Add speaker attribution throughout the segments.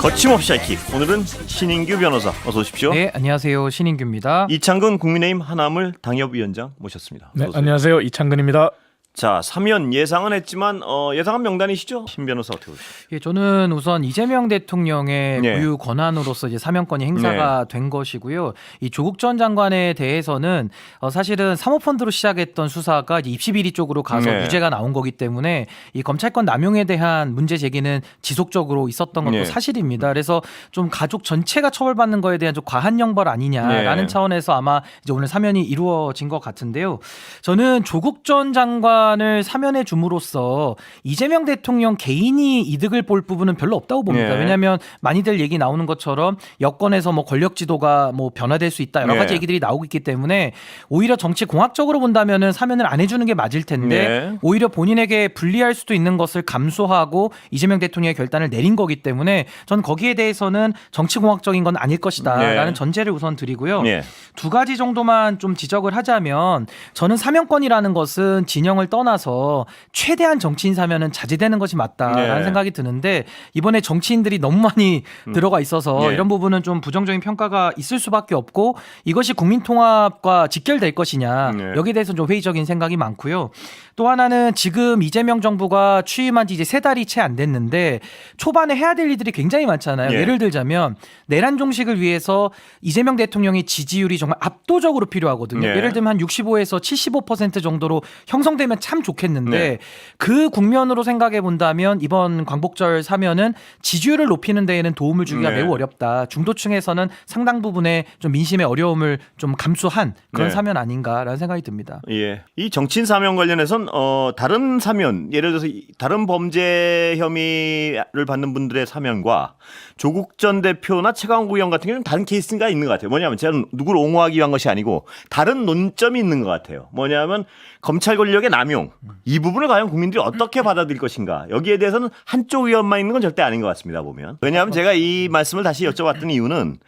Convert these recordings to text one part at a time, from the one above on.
Speaker 1: 거침없이 하이킥. 오늘은 신인규 변호사 어서 오십시오.
Speaker 2: 네, 안녕하세요. 신인규입니다.
Speaker 1: 이창근 국민의힘 하나물 당협위원장 모셨습니다.
Speaker 3: 네,
Speaker 1: 어서 오세요.
Speaker 3: 안녕하세요. 이창근입니다.
Speaker 1: 자, 사면 예상은 했지만 어, 예상한 명단이시죠? 신 변호사 어떻게 보십니까?
Speaker 2: 예, 저는 우선 이재명 대통령의
Speaker 1: 네.
Speaker 2: 고유 권한으로서 이제 사면권이 행사가 된 것이고요. 이 조국 전 장관에 대해서는 어, 사실은 사모펀드로 시작했던 수사가 이제 입시 비리 쪽으로 가서
Speaker 1: 네.
Speaker 2: 유죄가 나온 거기 때문에 이 검찰권 남용에 대한 문제 제기는 지속적으로 있었던 것도
Speaker 1: 네.
Speaker 2: 사실입니다. 그래서 좀 가족 전체가 처벌받는 거에 대한 좀 과한 형벌 아니냐라는
Speaker 1: 네.
Speaker 2: 차원에서 아마 이제 오늘 사면이 이루어진 것 같은데요. 저는 조국 전 장관 을 사면해 줌으로써 이재명 대통령 개인이 이득을 볼 부분은 별로 없다고 봅니다.
Speaker 1: 네.
Speaker 2: 왜냐하면 많이들 얘기 나오는 것처럼 여권에서 뭐 권력 지도가 뭐 변화될 수 있다 여러
Speaker 1: 네.
Speaker 2: 가지 얘기들이 나오고 있기 때문에 오히려 정치 공학적으로 본다면은 사면을 안 해주는 게 맞을 텐데
Speaker 1: 네.
Speaker 2: 오히려 본인에게 불리할 수도 있는 것을 감수하고 이재명 대통령의 결단을 내린 거기 때문에 전 거기에 대해서는 정치 공학적인 건 아닐 것이다라는
Speaker 1: 네.
Speaker 2: 전제를 우선 드리고요.
Speaker 1: 예.
Speaker 2: 두 가지 정도만 좀 지적을 하자면 저는 사면권이라는 것은 진영을 떠 나서 최대한 정치인 사면은 자제되는 것이 맞다라는
Speaker 1: 네.
Speaker 2: 생각이 드는데 이번에 정치인들이 너무 많이 들어가 있어서
Speaker 1: 네.
Speaker 2: 이런 부분은 좀 부정적인 평가가 있을 수밖에 없고 이것이 국민 통합과 직결될 것이냐
Speaker 1: 네.
Speaker 2: 여기에 대해서 좀 회의적인 생각이 많고요. 또 하나는 지금 이재명 정부가 취임한 지 이제 세 달이 채 안 됐는데 초반에 해야 될 일들이 굉장히 많잖아요.
Speaker 1: 예.
Speaker 2: 예를 들자면 내란 종식을 위해서 이재명 대통령의 지지율이 정말 압도적으로 필요하거든요.
Speaker 1: 네.
Speaker 2: 예를 들면 한 65에서 75% 정도로 형성되면 참 좋겠는데
Speaker 1: 네.
Speaker 2: 그 국면으로 생각해 본다면 이번 광복절 사면은 지지율을 높이는 데에는 도움을 주기가
Speaker 1: 네.
Speaker 2: 매우 어렵다. 중도층에서는 상당 부분의 좀 민심의 어려움을 좀 감수한 그런
Speaker 1: 네.
Speaker 2: 사면 아닌가라는 생각이 듭니다.
Speaker 1: 예. 이 정치인 사면 관련해선 어 다른 사면 예를 들어서 이- 다른 범죄 혐의를 받는 분들의 사면과 조국 전 대표나 최강욱 의원 같은 경우는 다른 케이스가 있는 것 같아요. 뭐냐면 저는 누구를 옹호하기 위한 것이 아니고 다른 논점이 있는 것 같아요. 뭐냐면 검찰 권력의 남 용. 이 부분을 과연 국민들이 어떻게 받아들일 것인가. 여기에 대해서는 한쪽 의원만 있는 건 절대 아닌 것 같습니다. 보면. 왜냐하면 제가 이 말씀을 다시 여쭤봤던 이유는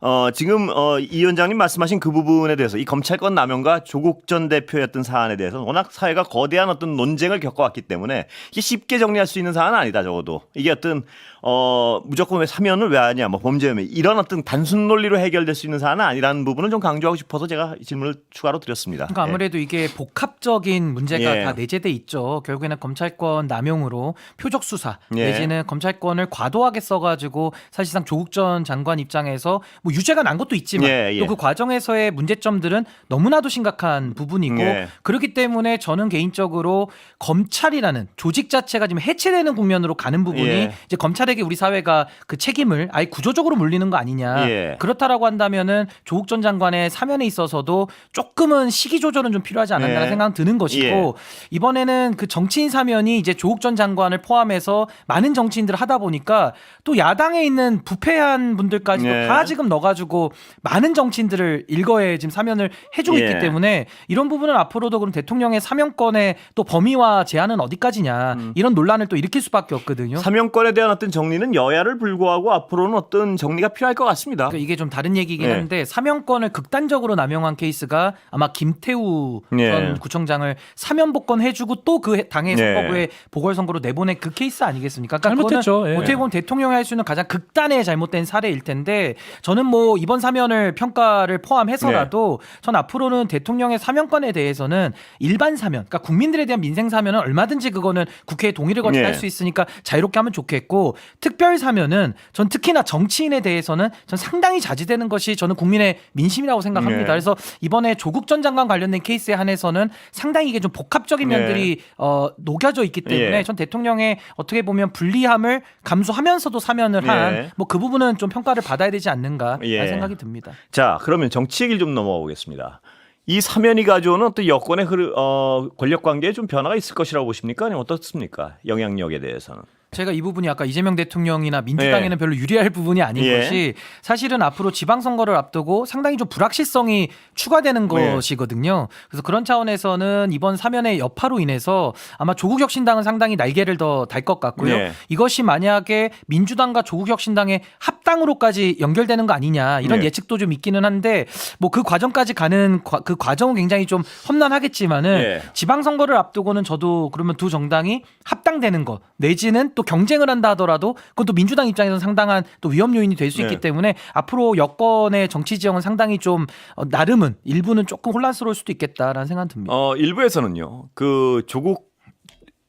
Speaker 1: 어, 지금 어, 이 위원장님 말씀하신 그 부분에 대해서 이 검찰권 남용과 조국 전 대표였던 사안에 대해서는 워낙 사회가 거대한 어떤 논쟁을 겪어왔기 때문에 이게 쉽게 정리할 수 있는 사안은 아니다 적어도. 이게 어떤 어, 무조건 왜 사면을 왜 하냐 뭐 범죄 혐의 이런 어떤 단순 논리로 해결될 수 있는 사안은 아니라는 부분을 좀 강조하고 싶어서 제가 이 질문을 추가로 드렸습니다.
Speaker 2: 그러니까 아무래도 이게 복합적인 문제가
Speaker 1: 예.
Speaker 2: 다 내재돼 있죠. 결국에는 검찰권 남용으로 표적 수사
Speaker 1: 예.
Speaker 2: 내지는 검찰권을 과도하게 써가지고 사실상 조국 전 장관 입장에서 뭐 유죄가 난 것도 있지만
Speaker 1: 예, 예.
Speaker 2: 또그 과정에서의 문제점들은 너무나도 심각한 부분이고
Speaker 1: 예.
Speaker 2: 그렇기 때문에 저는 개인적으로 검찰이라는 조직 자체가 지금 해체되는 국면으로 가는 부분이
Speaker 1: 예.
Speaker 2: 이제 검찰 에게 우리 사회가 그 책임을 아예 구조적으로 물리는 거 아니냐.
Speaker 1: 예.
Speaker 2: 그렇다라고 한다면은 조국 전 장관의 사면에 있어서도 조금은 시기 조절은 좀 필요하지 않았나라는
Speaker 1: 예.
Speaker 2: 생각은 드는 것이고 이번에는 그 정치인 사면이 이제 조국 전 장관을 포함해서 많은 정치인들을 하다 보니까 또 야당에 있는 부패한 분들까지도
Speaker 1: 예.
Speaker 2: 다 지금 넣어가지고 많은 정치인들을 일거에 지금 사면을 해주고
Speaker 1: 예.
Speaker 2: 있기 때문에 이런 부분은 앞으로도 그럼 대통령의 사면권의 또 범위와 제한은 어디까지냐
Speaker 1: 음.
Speaker 2: 이런 논란을 또 일으킬 수밖에 없거든요.
Speaker 1: 사면권에 대한 어떤 정리는 여야를 불구하고 앞으로는 어떤 정리가 필요할 것 같습니다.
Speaker 2: 그러니까 이게 좀 다른 얘기긴
Speaker 1: 네.
Speaker 2: 한데 사면권을 극단적으로 남용한 케이스가 아마 김태우
Speaker 1: 네.
Speaker 2: 전 구청장을 사면 복권 해주고 또 그 당의
Speaker 1: 네.
Speaker 2: 선거구에 보궐선거로 내보낸 그 케이스 아니겠습니까? 그러니까
Speaker 3: 잘못했죠.
Speaker 2: 그거는
Speaker 3: 예.
Speaker 2: 어떻게 보면 대통령이 할 수 있는 가장 극단의 잘못된 사례일 텐데 저는 뭐 이번 사면을 평가를 포함해서라도
Speaker 1: 네.
Speaker 2: 전 앞으로는 대통령의 사면권에 대해서는 일반 사면, 그러니까 국민들에 대한 민생 사면은 얼마든지 그거는 국회의 동의를 거쳐
Speaker 1: 네.
Speaker 2: 할수 있으니까 자유롭게 하면 좋겠고 특별 사면은 전 특히나 정치인에 대해서는 전 상당히 자제되는 것이 저는 국민의 민심이라고 생각합니다.
Speaker 1: 네.
Speaker 2: 그래서 이번에 조국 전 장관 관련된 케이스에 한해서는 상당히 이게 좀 복합적인
Speaker 1: 네.
Speaker 2: 면들이 어, 녹여져 있기 때문에
Speaker 1: 예.
Speaker 2: 전 대통령의 어떻게 보면 불리함을 감수하면서도 사면을
Speaker 1: 예.
Speaker 2: 한뭐그 부분은 좀 평가를 받아야 되지 않는가
Speaker 1: 예.
Speaker 2: 라는 생각이 듭니다.
Speaker 1: 자, 그러면 정치 얘기를 좀 넘어가 보겠습니다. 이 사면이 가져오는 어떤 여권의 흐르, 어, 권력 관계에 좀 변화가 있을 것이라고 보십니까? 아니면 어떻습니까? 영향력에 대해서는.
Speaker 2: 제가 이 부분이 아까 이재명 대통령이나 민주당에는
Speaker 1: 예.
Speaker 2: 별로 유리할 부분이 아닌
Speaker 1: 예.
Speaker 2: 것이 사실은 앞으로 지방선거를 앞두고 상당히 좀 불확실성이 추가되는
Speaker 1: 예.
Speaker 2: 것이거든요. 그래서 그런 차원에서는 이번 사면의 여파로 인해서 아마 조국 혁신당은 상당히 날개를 더 달 것 같고요.
Speaker 1: 예.
Speaker 2: 이것이 만약에 민주당과 조국 혁신당의 합당으로까지 연결되는 거 아니냐 이런
Speaker 1: 예.
Speaker 2: 예측도 좀 있기는 한데 뭐 그 과정까지 가는 과- 그 과정은 굉장히 좀 험난하겠지만은
Speaker 1: 예.
Speaker 2: 지방선거를 앞두고는 저도 그러면 두 정당이 합당되는 것 내지는 또 경쟁을 한다 하더라도 그것도 민주당 입장에서는 상당한 또 위험 요인이 될 수 있기
Speaker 1: 네.
Speaker 2: 때문에 앞으로 여권의 정치 지형은 상당히 좀 어, 나름은 일부는 조금 혼란스러울 수도 있겠다라는 생각은 듭니다.
Speaker 1: 어, 일부에서는요. 그 조국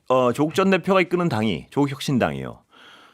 Speaker 1: 어, 조국 전 대표가 이끄는 당이 조국 혁신당이요.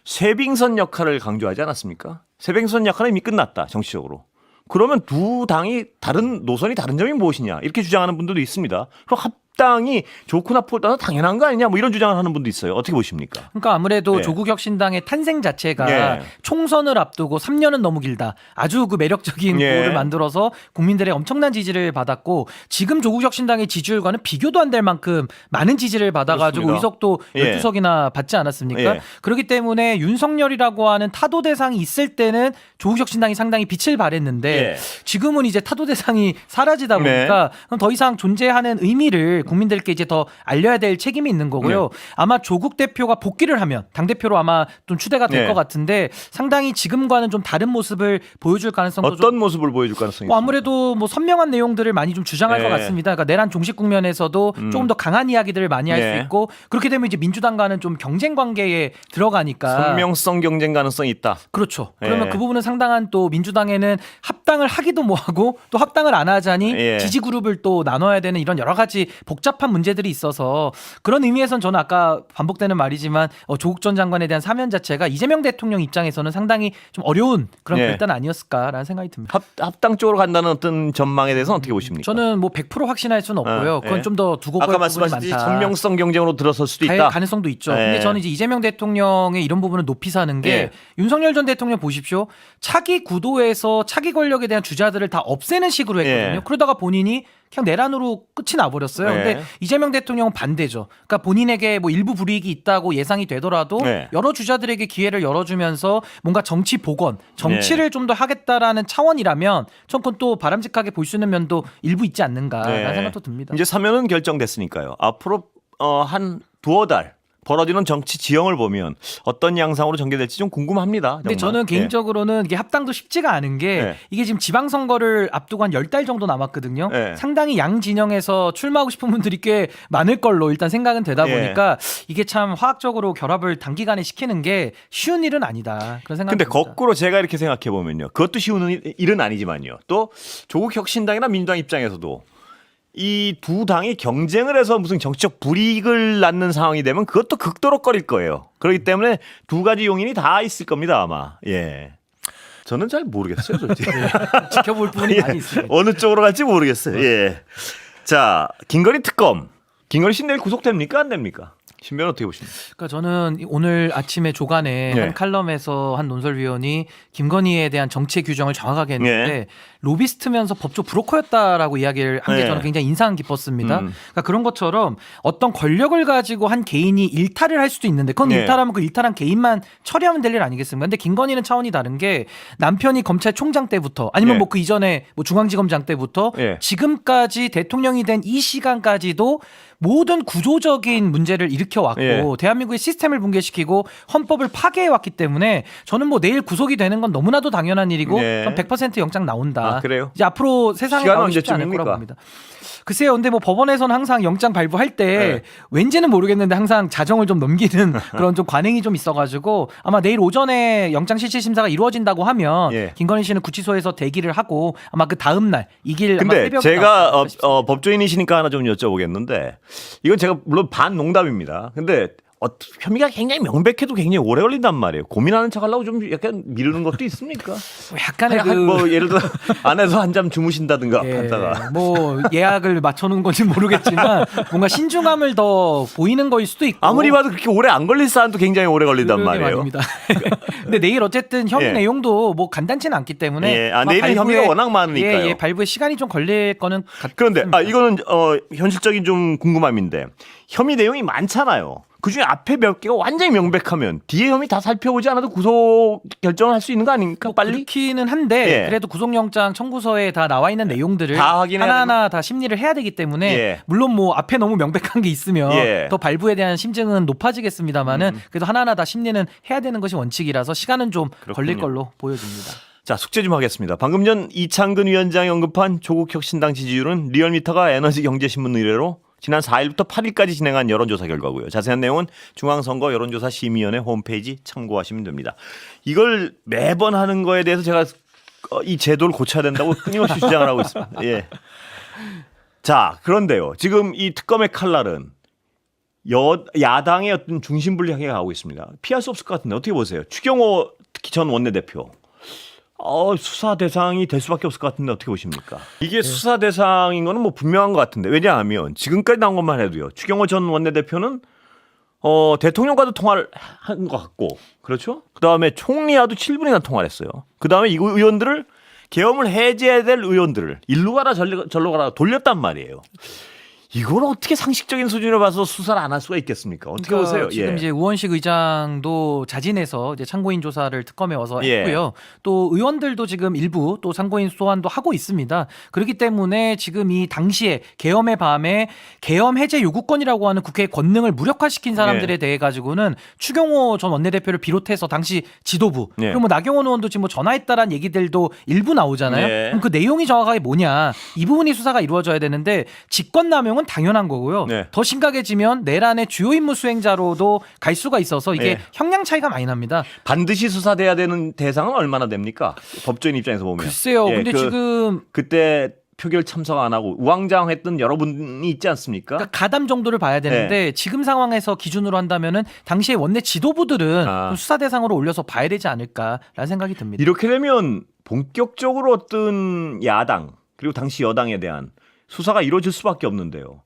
Speaker 1: 쇄빙선 역할을 강조하지 않았습니까? 쇄빙선 역할은 이미 끝났다 정치적으로. 그러면 두 당이 다른 노선이 다른 점이 무엇이냐 이렇게 주장하는 분들도 있습니다. 그럼 합 당이 좋고 나쁘다 당연한 거 아니냐 뭐 이런 주장을 하는 분도 있어요. 어떻게 보십니까?
Speaker 2: 그러니까 아무래도
Speaker 1: 네.
Speaker 2: 조국 혁신당의 탄생 자체가
Speaker 1: 예.
Speaker 2: 총선을 앞두고 3년은 너무 길다. 아주 그 매력적인
Speaker 1: 예.
Speaker 2: 구호를 만들어서 국민들의 엄청난 지지를 받았고 지금 조국 혁신당의 지지율과는 비교도 안 될 만큼 많은 지지를 받아가지고
Speaker 1: 그렇습니다.
Speaker 2: 의석도
Speaker 1: 예.
Speaker 2: 12석이나 받지 않았습니까?
Speaker 1: 예.
Speaker 2: 그렇기 때문에 윤석열이라고 하는 타도 대상이 있을 때는 조국 혁신당이 상당히 빛을 발했는데
Speaker 1: 예.
Speaker 2: 지금은 이제 타도 대상이 사라지다
Speaker 1: 네.
Speaker 2: 보니까 그럼 더 이상 존재하는 의미를 국민들께 이제 더 알려야 될 책임이 있는 거고요.
Speaker 1: 네.
Speaker 2: 아마 조국 대표가 복귀를 하면 당 대표로 아마 좀 추대가 될
Speaker 1: 네.
Speaker 2: 것 같은데 상당히 지금과는 좀 다른 모습을 보여줄 가능성도 좀
Speaker 1: 어떤 모습을 보여줄 가능성이
Speaker 2: 뭐? 아무래도 뭐 선명한 내용들을 많이 좀 주장할
Speaker 1: 네.
Speaker 2: 것 같습니다. 그러니까 내란 종식 국면에서도
Speaker 1: 음.
Speaker 2: 조금 더 강한 이야기들을 많이 할수
Speaker 1: 네.
Speaker 2: 있고 그렇게 되면 이제 민주당과는 좀 경쟁 관계에 들어가니까
Speaker 1: 선명성 경쟁 가능성이 있다.
Speaker 2: 그렇죠. 그러면
Speaker 1: 예.
Speaker 2: 그 부분은 상당한 또 민주당에는 합당을 하기도 뭐하고 또 합당을 안 하자니
Speaker 1: 예.
Speaker 2: 지지 그룹을 또 나눠야 되는 이런 여러 가지 복 잡한 문제들이 있어서 그런 의미에선 저는 아까 반복되는 말이지만 어, 조국 전 장관에 대한 사면 자체가 이재명 대통령 입장에서는 상당히 좀 어려운 그런
Speaker 1: 예.
Speaker 2: 결단 아니었을까라는 생각이 듭니다.
Speaker 1: 합, 합당 쪽으로 간다는 어떤 전망에 대해서는 어떻게 보십니까?
Speaker 2: 저는 뭐 100% 확신할 수는 없고요.
Speaker 1: 아,
Speaker 2: 그건
Speaker 1: 예.
Speaker 2: 좀더 두고 볼
Speaker 1: 아까 말씀하셨듯이. 선명성 경쟁으로 들어설 수도
Speaker 2: 갈
Speaker 1: 있다.
Speaker 2: 가능성도 있죠.
Speaker 1: 예.
Speaker 2: 근데 저는 이제 이재명 대통령의 이런 부분을 높이 사는 게
Speaker 1: 예.
Speaker 2: 윤석열 전 대통령 보십시오. 차기 구도에서 차기 권력에 대한 주자들을 다 없애는 식으로 했거든요.
Speaker 1: 예.
Speaker 2: 그러다가 본인이 그냥 내란으로 끝이 나버렸어요.
Speaker 1: 예.
Speaker 2: 근데 이재명 대통령은 반대죠. 그러니까 본인에게 뭐 일부 불이익이 있다고 예상이 되더라도
Speaker 1: 예.
Speaker 2: 여러 주자들에게 기회를 열어주면서 뭔가 정치 복원, 정치를
Speaker 1: 예.
Speaker 2: 좀더 하겠다라는 차원이라면 전 그건 또 바람직하게 볼 수 있는 면도 일부 있지 않는가라는
Speaker 1: 네.
Speaker 2: 생각도 듭니다.
Speaker 1: 이제 사면은 결정됐으니까요. 앞으로 어, 한 두어 달 벌어지는 정치 지형을 보면 어떤 양상으로 전개될지 좀 궁금합니다.
Speaker 2: 근데
Speaker 1: 정말.
Speaker 2: 저는 개인적으로는 이게 합당도 쉽지가 않은 게
Speaker 1: 네.
Speaker 2: 이게 지금 지방선거를 앞두고 한 열 달 정도 남았거든요.
Speaker 1: 네.
Speaker 2: 상당히 양 진영에서 출마하고 싶은 분들이 꽤 많을 걸로 일단 생각은 되다
Speaker 1: 예.
Speaker 2: 보니까 이게 참 화학적으로 결합을 단기간에 시키는 게 쉬운 일은 아니다. 그런 생각이
Speaker 1: 근데
Speaker 2: 듭니다.
Speaker 1: 거꾸로 제가 이렇게 생각해 보면요. 그것도 쉬운 일- 일은 아니지만요. 또 조국 혁신당이나 민주당 입장에서도 이 두 당이 경쟁을 해서 무슨 정치적 불이익을 낳는 상황이 되면 그것도 극도로 꺼릴 거예요. 그렇기 때문에 두 가지 용인이 다 있을 겁니다, 아마. 예. 저는 잘 모르겠어요, 솔직히.
Speaker 2: 지켜볼 부분이 많이 있습니다.
Speaker 1: 어느 쪽으로 갈지 모르겠어요. 예. 자, 김건희 특검. 김건희 씨 내일 구속됩니까? 안 됩니까? 신변 어떻게 보십니까?
Speaker 2: 그러니까 저는 오늘 아침에 조간에
Speaker 1: 네.
Speaker 2: 한 칼럼에서 한 논설위원이 김건희에 대한 정치 규정을 정확하게 했는데
Speaker 1: 네.
Speaker 2: 로비스트면서 법조 브로커였다라고 이야기를 한 게
Speaker 1: 네.
Speaker 2: 저는 굉장히 인상 깊었습니다.
Speaker 1: 음.
Speaker 2: 그러니까 그런 것처럼 어떤 권력을 가지고 한 개인이 일탈을 할 수도 있는데 그건
Speaker 1: 네.
Speaker 2: 일탈하면 그 일탈한 개인만 처리하면 될 일 아니겠습니까? 근데 김건희는 차원이 다른 게 남편이 검찰총장 때부터 아니면
Speaker 1: 네.
Speaker 2: 뭐그 이전에 뭐 중앙지검장 때부터
Speaker 1: 네.
Speaker 2: 지금까지 대통령이 된 이 시간까지도 모든 구조적인 문제를 일으켜 왔고
Speaker 1: 예.
Speaker 2: 대한민국의 시스템을 붕괴시키고 헌법을 파괴해 왔기 때문에 저는 뭐 내일 구속이 되는 건 너무나도 당연한 일이고
Speaker 1: 네.
Speaker 2: 전100% 영장 나온다.
Speaker 1: 아, 그래요?
Speaker 2: 이제 앞으로 세상에
Speaker 1: 시간은
Speaker 2: 나오기 쉽지 않을
Speaker 1: 언제쯤입니까?
Speaker 2: 거라고 봅니다. 글쎄요, 근데 뭐 법원에서는 항상 영장 발부할 때
Speaker 1: 네.
Speaker 2: 왠지는 모르겠는데 항상 자정을 좀 넘기는 그런 좀 관행이 좀 있어가지고 아마 내일 오전에 영장 실질 심사가 이루어진다고 하면
Speaker 1: 예.
Speaker 2: 김건희 씨는 구치소에서 대기를 하고 아마 그 다음 날 이길 아마
Speaker 1: 근데
Speaker 2: 새벽에
Speaker 1: 제가 어. 어, 법조인이시니까 하나 좀 여쭤보겠는데 이건 제가 물론 반 농담입니다. 근데 어, 혐의가 굉장히 명백해도 굉장히 오래 걸린단 말이에요. 고민하는 척하려고 좀 약간 미루는 것도 있습니까?
Speaker 2: 뭐 약간의
Speaker 1: 한- 그뭐 예를 들어 안에서 한 잠 주무신다든가
Speaker 2: 예,
Speaker 1: 하다가
Speaker 2: 뭐 예약을 맞춰놓은 건지 모르겠지만 뭔가 신중함을 더 보이는 거일 수도 있고
Speaker 1: 아무리 봐도 그렇게 오래 안 걸릴 사안도 굉장히 오래 걸린단 말이에요.
Speaker 2: 말입니다. 근데 내일 어쨌든 혐의
Speaker 1: 예.
Speaker 2: 내용도 뭐 간단치는 않기 때문에
Speaker 1: 예, 아, 내일은 혐의가 워낙 많으니까요.
Speaker 2: 예, 예, 발부에 시간이 좀 걸릴 거는 같습니다.
Speaker 1: 그런데 아 이거는 어 현실적인 좀 궁금함인데 혐의 내용이 많잖아요. 그 중에 앞에 몇 개가 완전히 명백하면 뒤에 혐의 다 살펴보지 않아도 구속 결정을 할 수 있는 거 아닙니까? 빨리
Speaker 2: 그렇기는 한데
Speaker 1: 예.
Speaker 2: 그래도 구속영장 청구서에 다 나와 있는 내용들을
Speaker 1: 다 확인해야
Speaker 2: 하나하나 다 심리를 해야 되기 때문에
Speaker 1: 예.
Speaker 2: 물론 뭐 앞에 너무 명백한 게 있으면
Speaker 1: 예. 음.
Speaker 2: 더 발부에 대한 심증은 높아지겠습니다만은 그래도 하나하나 다 심리는 해야 되는 것이 원칙이라서 시간은 좀 걸릴
Speaker 1: 그렇군요.
Speaker 2: 걸로 보여집니다.
Speaker 1: 자 숙제 좀 하겠습니다. 방금 전 이창근 위원장이 언급한 조국 혁신당 지지율은 리얼미터가 에너지 경제신문 의뢰로 지난 4일부터 8일까지 진행한 여론조사 결과고요. 자세한 내용은 중앙선거 여론조사 심의위원회 홈페이지 참고하시면 됩니다. 이걸 매번 하는 거에 대해서 제가 어, 이 제도를 고쳐야 된다고 끊임없이 주장을 하고 있습니다. 예. 자, 그런데요. 지금 이 특검의 칼날은 여, 야당의 어떤 중심부를 향해 가고 있습니다. 피할 수 없을 것 같은데 어떻게 보세요? 추경호 특히 전 원내대표. 어, 수사 대상이 될 수밖에 없을 것 같은데 어떻게 보십니까? 이게 수사 대상인 거는 뭐 분명한 것 같은데 왜냐하면 지금까지 나온 것만 해도요. 추경호 전 원내대표는 어, 대통령과도 통화를 한 것 같고 그렇죠? 그 다음에 총리와도 7분이나 통화를 했어요. 그 다음에 이 의원들을 계엄을 해제해야 될 의원들을 일로 가라 절로, 절로 가라 돌렸단 말이에요. 이걸 어떻게 상식적인 수준으로 봐서 수사를 안 할 수가 있겠습니까? 어떻게
Speaker 2: 그러니까
Speaker 1: 보세요?
Speaker 2: 지금
Speaker 1: 예.
Speaker 2: 이제 우원식 의장도 자진해서 이제 참고인 조사를 특검에 와서
Speaker 1: 예.
Speaker 2: 했고요. 또 의원들도 지금 일부 또 참고인 소환도 하고 있습니다. 그렇기 때문에 지금 이 당시에 계엄의 밤에 계엄 해제 요구권이라고 하는 국회의 권능을 무력화시킨 사람들에
Speaker 1: 예.
Speaker 2: 대해 가지고는 추경호 전 원내대표를 비롯해서 당시 지도부
Speaker 1: 예.
Speaker 2: 그리고 뭐 나경원 의원도 지금 뭐 전화했다라는 얘기들도 일부 나오잖아요.
Speaker 1: 예.
Speaker 2: 그럼 그 내용이 정확하게 뭐냐 이 부분이 수사가 이루어져야 되는데 직권남용은 당연한 거고요.
Speaker 1: 네.
Speaker 2: 더 심각해지면 내란의 주요 임무 수행자로도 갈 수가 있어서 이게
Speaker 1: 예.
Speaker 2: 형량 차이가 많이 납니다.
Speaker 1: 반드시 수사돼야 되는 대상은 얼마나 됩니까? 법조인 입장에서 보면.
Speaker 2: 글쎄요.
Speaker 1: 예,
Speaker 2: 근데
Speaker 1: 그-
Speaker 2: 지금
Speaker 1: 그때 표결 참석 안 하고 우왕좌왕했던 여러분이 있지 않습니까?
Speaker 2: 그러니까 가담 정도를 봐야 되는데 지금 상황에서 기준으로 한다면은 당시에 원내 지도부들은
Speaker 1: 아.
Speaker 2: 좀 수사 대상으로 올려서 봐야 되지 않을까라는 생각이 듭니다.
Speaker 1: 이렇게 되면 본격적으로 어떤 야당 그리고 당시 여당에 대한 수사가 이루어질 수밖에 없는데요.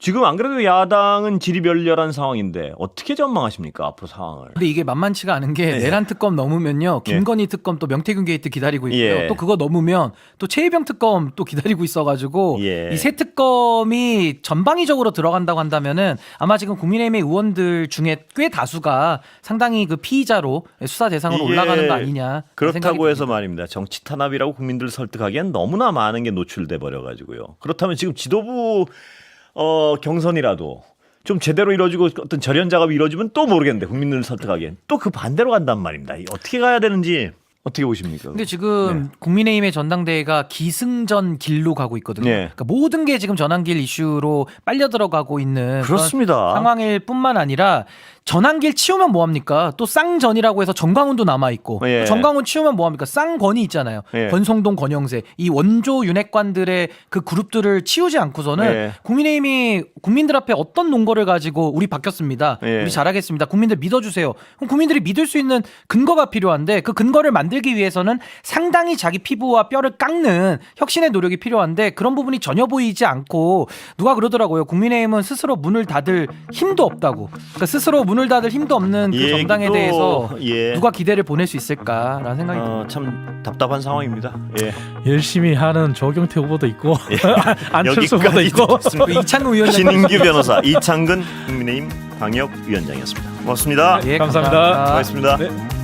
Speaker 1: 지금 안 그래도 야당은 지리멸렬한 상황인데 어떻게 전망하십니까 앞으로 상황을?
Speaker 2: 근데 이게 만만치가 않은 게
Speaker 1: 예.
Speaker 2: 내란 특검 넘으면요
Speaker 1: 예.
Speaker 2: 김건희 특검 또 명태균 게이트 기다리고 있고요
Speaker 1: 예.
Speaker 2: 또 그거 넘으면 또 최혜병 특검 또 기다리고 있어가지고
Speaker 1: 예.
Speaker 2: 이세 특검이 전방위적으로 들어간다고 한다면은 아마 지금 국민의힘의 의원들 중에 꽤 다수가 상당히 그 피의자로 수사 대상으로
Speaker 1: 이게
Speaker 2: 올라가는 거 아니냐
Speaker 1: 그렇다고 해서 말입니다. 정치 탄압이라고 국민들을 설득하기엔 너무나 많은 게 노출돼 버려 가지고요. 그렇다면 지금 지도부 어 경선이라도 좀 제대로 이루어지고 어떤 절연 작업이 이루어지면 또 모르겠는데 국민들을 설득하기엔 또 그 반대로 간단 말입니다. 이 어떻게 가야 되는지 어떻게 보십니까?
Speaker 2: 근데 지금 국민의힘의 전당대회가 기승전 길로 가고 있거든요.
Speaker 1: 네.
Speaker 2: 그러니까 모든 게 지금 전환길 이슈로 빨려 들어가고 있는 그런
Speaker 1: 그렇습니다.
Speaker 2: 상황일 뿐만 아니라 전환길 치우면 뭐 합니까? 또 쌍전이라고 해서 정광훈도 남아 있고
Speaker 1: 예.
Speaker 2: 정광훈 치우면 뭐 합니까? 쌍권이 있잖아요.
Speaker 1: 예.
Speaker 2: 권성동, 권영세 이 원조 윤핵관들의 그 그룹들을 치우지 않고서는
Speaker 1: 예.
Speaker 2: 국민의힘이 국민들 앞에 어떤 논거를 가지고 우리 바뀌었습니다.
Speaker 1: 예.
Speaker 2: 우리 잘하겠습니다. 국민들 믿어주세요. 그럼 국민들이 믿을 수 있는 근거가 필요한데 그 근거를 만들 기 위해서는 상당히 자기 피부와 뼈를 깎는 혁신의 노력이 필요한데 그런 부분이 전혀 보이지 않고 누가 그러더라고요. 국민의힘은 스스로 문을 닫을 힘도 없다고. 그러니까 스스로 문을 닫을 힘도 없는
Speaker 1: 그이
Speaker 2: 정당에 대해서
Speaker 1: 예.
Speaker 2: 누가 기대를 보낼 수 있을까라는 생각이 듭니다.
Speaker 1: 어, 참 답답한 상황입니다. 예.
Speaker 3: 열심히 하는 조경태 후보도 있고 안철수 후보도
Speaker 1: 여기까지
Speaker 3: 있고
Speaker 1: 듣겠습니다.
Speaker 2: 그 이창우 위원장
Speaker 1: 신인규 변호사 이창근 국민의힘 광역위원장이었습니다. 고맙습니다.
Speaker 2: 예,
Speaker 3: 감사합니다.
Speaker 1: 고맙습니다.
Speaker 3: 네.